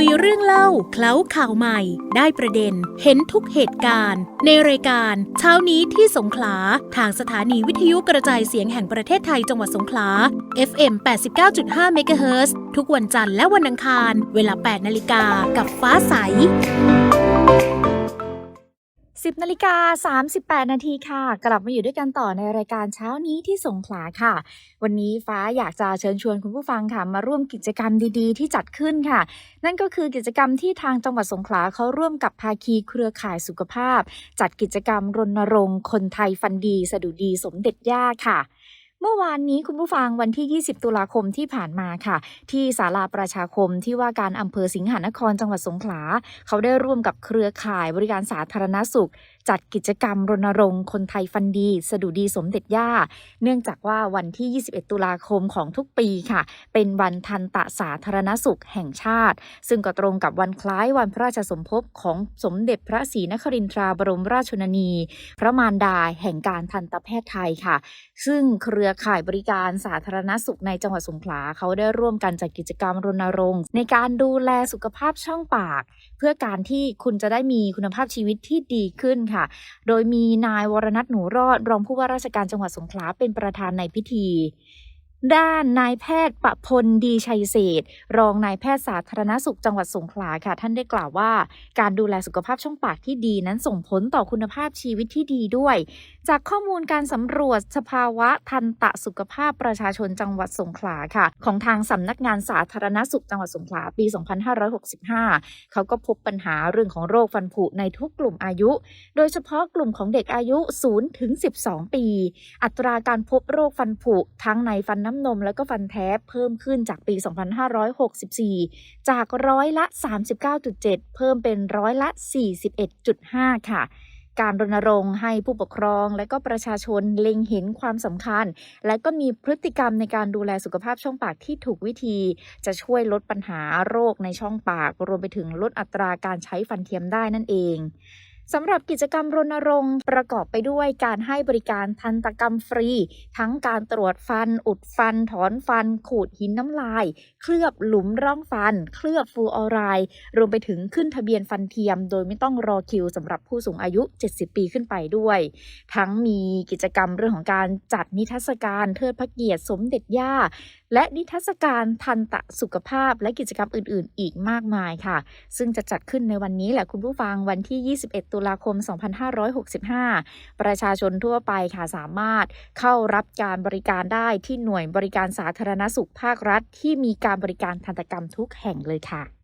คุยเรื่องเล่าเคล้าข่าวใหม่ ได้ประเด็น เห็นทุกเหตุการณ์ ในรายการ เช้านี้ที่สงขลา ทางสถานีวิทยุกระจายเสียงแห่งประเทศไทยจังหวัดสงขลา FM 89.5 MHz ทุกวันจันทร์และวันอังคาร เวลา 8 นาฬิกากับฟ้าใส 10นาฬิกา38 นาทีค่ะ กลับมาอยู่ด้วยกันต่อในรายการเช้านี้ที่สงขลาค่ะ วันนี้ฟ้าอยากจะเชิญชวนคุณผู้ฟังค่ะ มาร่วมกิจกรรมดีๆ ที่จัดขึ้นค่ะ นั่นก็คือกิจกรรมที่ทางจังหวัดสงขลาเขาร่วมกับภาคีเครือข่ายสุขภาพ จัดกิจกรรมรณรงค์คนไทยฟันดี สะดุดีสมเด็จย่าค่ะ เมื่อวานนี้คุณผู้ฟังวันที่ 20 ตุลาคมที่ผ่านมาค่ะ ที่ศาลาประชาคมที่ว่าการอำเภอสิงหานครจังหวัดสงขลา เขาได้ร่วมกับเครือข่ายบริการสาธารณสุข จัดกิจกรรมรณรงค์คนไทยฟันดี สดุดีสมเด็จย่า เนื่องจากว่าวันที่ 21 ตุลาคมของทุกปีค่ะ เป็นวันทันตะสาธารณสุขแห่งชาติ ซึ่งก็ตรงกับวันคล้ายวันพระราชสมภพของสมเด็จพระศรีนครินทราบรมราชชนนี พระมารดาแห่งการทันตแพทย์ไทยค่ะ ซึ่งเครือข่ายบริการสาธารณสุขในจังหวัดสงขลาเขาได้ร่วมกันจัดกิจกรรมรณรงค์ ในการดูแลสุขภาพช่องปาก เพื่อการที่คุณจะได้มีคุณภาพชีวิตที่ดีขึ้นค่ะโดยมีนายวรนัทหนูรอดรองผู้ว่าราชการจังหวัดสงขลาเป็นประธานในพิธี ด้านนายแพทย์ประพลดีชัยเศษรองนายแพทย์สาธารณสุขจังหวัดสงขลาค่ะ ท่านได้กล่าวว่า การดูแลสุขภาพช่องปากที่ดีนั้นส่งผลต่อคุณภาพชีวิตที่ดีด้วย จากข้อมูลการสำรวจสภาวะทันตะสุขภาพประชาชนจังหวัดสงขลาค่ะ ของทางสำนักงานสาธารณสุขจังหวัดสงขลาปี 2565 เขาก็พบปัญหาเรื่องของโรคฟันผุในทุกกลุ่มอายุ โดยเฉพาะกลุ่มของเด็กอายุ0ถึง12 ปี อัตราการพบโรคฟันผุทั้งในฟันน้ำนมและก็ฟันแท้เพิ่มขึ้นจากปี 2564 จากร้อยละ 39.7 เพิ่มเป็นร้อยละ 41.5 ค่ะการรณรงค์ให้ผู้ปกครองและก็ประชาชนเล็งเห็นความสำคัญ และก็มีพฤติกรรมในการดูแลสุขภาพช่องปากที่ถูกวิธี จะช่วยลดปัญหาโรคในช่องปาก รวมไปถึงลดอัตราการใช้ฟันเทียมได้นั่นเอง สำหรับกิจกรรมรณรงค์ประกอบไปด้วยการให้บริการทันตกรรมฟรี ทั้งการตรวจฟัน อุดฟัน ถอนฟัน ขูดหินน้ำลาย เคลือบหลุมร่องฟัน เคลือบฟูออไรด์รวมไปถึงขึ้นทะเบียนฟันเทียม โดยไม่ต้องรอคิวสำหรับผู้สูงอายุ 70 ปีขึ้นไปด้วย ทั้งมีกิจกรรมเรื่องของการจัดนิทรรศการเทิดพระเกียรติสมเด็จย่า และนิทรรศการทันตะสุขภาพและกิจกรรมอื่น ๆ อีกมากมายค่ะ ซึ่งจะจัดขึ้นในวันนี้แหละคุณผู้ฟังวันที่ 21 ตุลาคม 2565 ประชาชนทั่วไปค่ะสามารถเข้ารับการบริการได้ที่หน่วยบริการสาธารณสุขภาครัฐ ที่มีการบริการทันตกรรมทุกแห่งเลยค่ะ